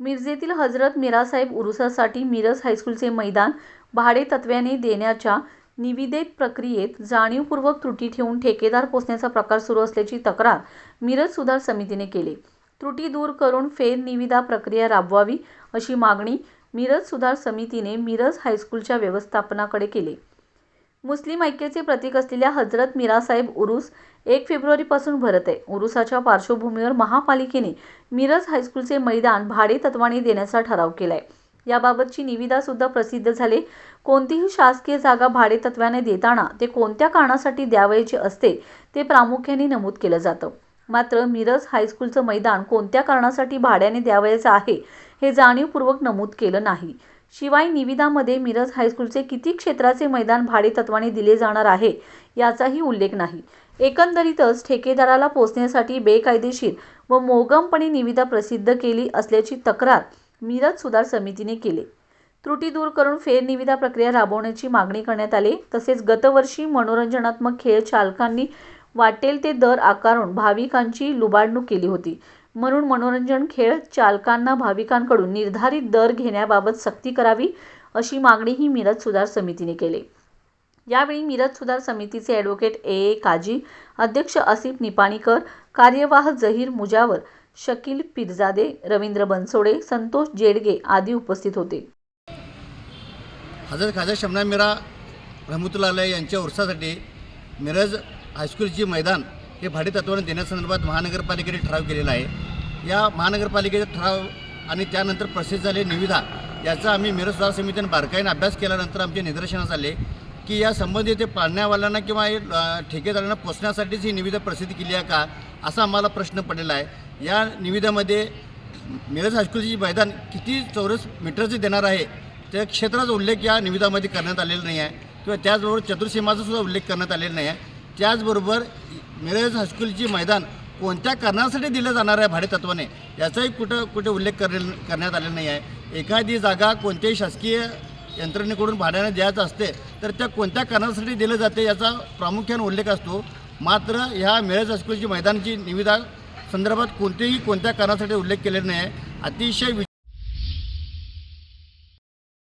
मिरजेतील हजरत मिरासाहेब उरुसासाठी मिरज हायस्कूलचे मैदान भाडेतत्त्वाने देण्याच्या निविदेत प्रक्रियेत जाणीवपूर्वक त्रुटी ठेवून ठेकेदार पोचण्याचा प्रकार सुरू असल्याची तक्रार मिरज सुधार समितीने केली. त्रुटी दूर करून फेरनिविदा प्रक्रिया राबवावी अशी मागणी मिरज सुधार समितीने मिरज हायस्कूलच्या व्यवस्थापनाकडे केली. मुस्लिम ऐक्याचे प्रतीक असलेल्या हजरत मिरासाहेब उरूस एक फेब्रुवारीपासून भरत आहे. उरुसाच्या पार्श्वभूमीवर महापालिकेने मिरज हायस्कूलचे मैदान भाडेतत्वाने देण्याचा ठराव केलाय. याबाबतची निविदासुद्धा प्रसिद्ध झाले. कोणतीही शासकीय जागा भाडेतत्वाने देताना ते कोणत्या कारणासाठी द्यावयाचे असते ते प्रामुख्याने नमूद केलं जातं. मात्र मिरज हायस्कूलचं मैदान कोणत्या कारणासाठी भाड्याने द्यावयाचं आहे हे जाणीवपूर्वक नमूद केलं नाही. शिवाय निविदामध्ये मिरज हायस्कूलचे किती क्षेत्राचे मैदान भाडेतत्वाने दिले जाणार आहे याचाही उल्लेख नाही. एकंदरीतच ठेकेदाराला पोचण्यासाठी बेकायदेशीर व मोगमपणे निविदा प्रसिद्ध केली असल्याची तक्रार मिरज सुधार समितीने केली. त्रुटी दूर करून फेरनिविदा प्रक्रिया राबवण्याची मागणी करण्यात आली. तसेच गतवर्षी मनोरंजनात्मक खेळ चालकांनी वाटेल ते दर आकारून भाविकांची लुबाडणूक केली होती. म्हणून मनोरंजन खेळ चालकांना भाविकांकडून निर्धारित दर घेण्याबाबत सक्ती करावी अशी मागणीही मिरज सुधार समितीने केली. यावेळी मिरज सुधार समितीचे ॲडव्होकेट ए ए काजी अध्यक्ष आसिफ निपाणीकर कार्यवाह जहीर मुजावर शकील पिरजादे रवींद्र बनसोडे संतोष जेडगे आदी उपस्थित होते. हजरत खाजा शमना मिरा रहमतुल्ला यांच्या उर्सासाठी मिरज हायस्कूलची मैदान हे भाडेतत्वाने देण्यासंदर्भात महानगरपालिकेने ठराव केलेला आहे. या महानगरपालिकेचा ठराव आणि त्यानंतर प्रसिद्ध झाले निविदा याचा आम्ही मिरज समितीने बारकाईने अभ्यास केल्यानंतर आमचे निदर्शनास आले की या संबंधित ते पाळण्यावाल्यांना किंवा ठेकेदारांना पोचण्यासाठीच ही निविदा प्रसिद्ध केली आहे का असा आम्हाला प्रश्न पडलेला आहे. या निविदामध्ये मिरज हायस्कूलची मैदान किती चौरस मीटरचे देणार आहे त्या क्षेत्राचा उल्लेख या निविदामध्ये करण्यात आलेला नाही आहे. किंवा त्याचबरोबर चतुर्सीमाचा सुद्धा उल्लेख करण्यात आलेला नाही आहे. त्याचबरोबर मिरज हायस्कूलची मैदान कोणत्या कारणासाठी दिलं जाणार आहे भाडेतत्वाने याचाही कुठं कुठे उल्लेख करे करण्यात आलेला नाही आहे. एखादी जागा कोणत्याही शासकीय यंत्रणेकडून भाड्याने द्यायचं असते तर त्या कोणत्या कारणासाठी दिलं जाते याचा प्रामुख्याने उल्लेख असतो. मात्र ह्या मिरज हायस्कूलची मैदानाची निविदा संदर्भात कोणतेही कोणत्या कारणासाठी उल्लेख केलेला नाही आहे. अतिशय वि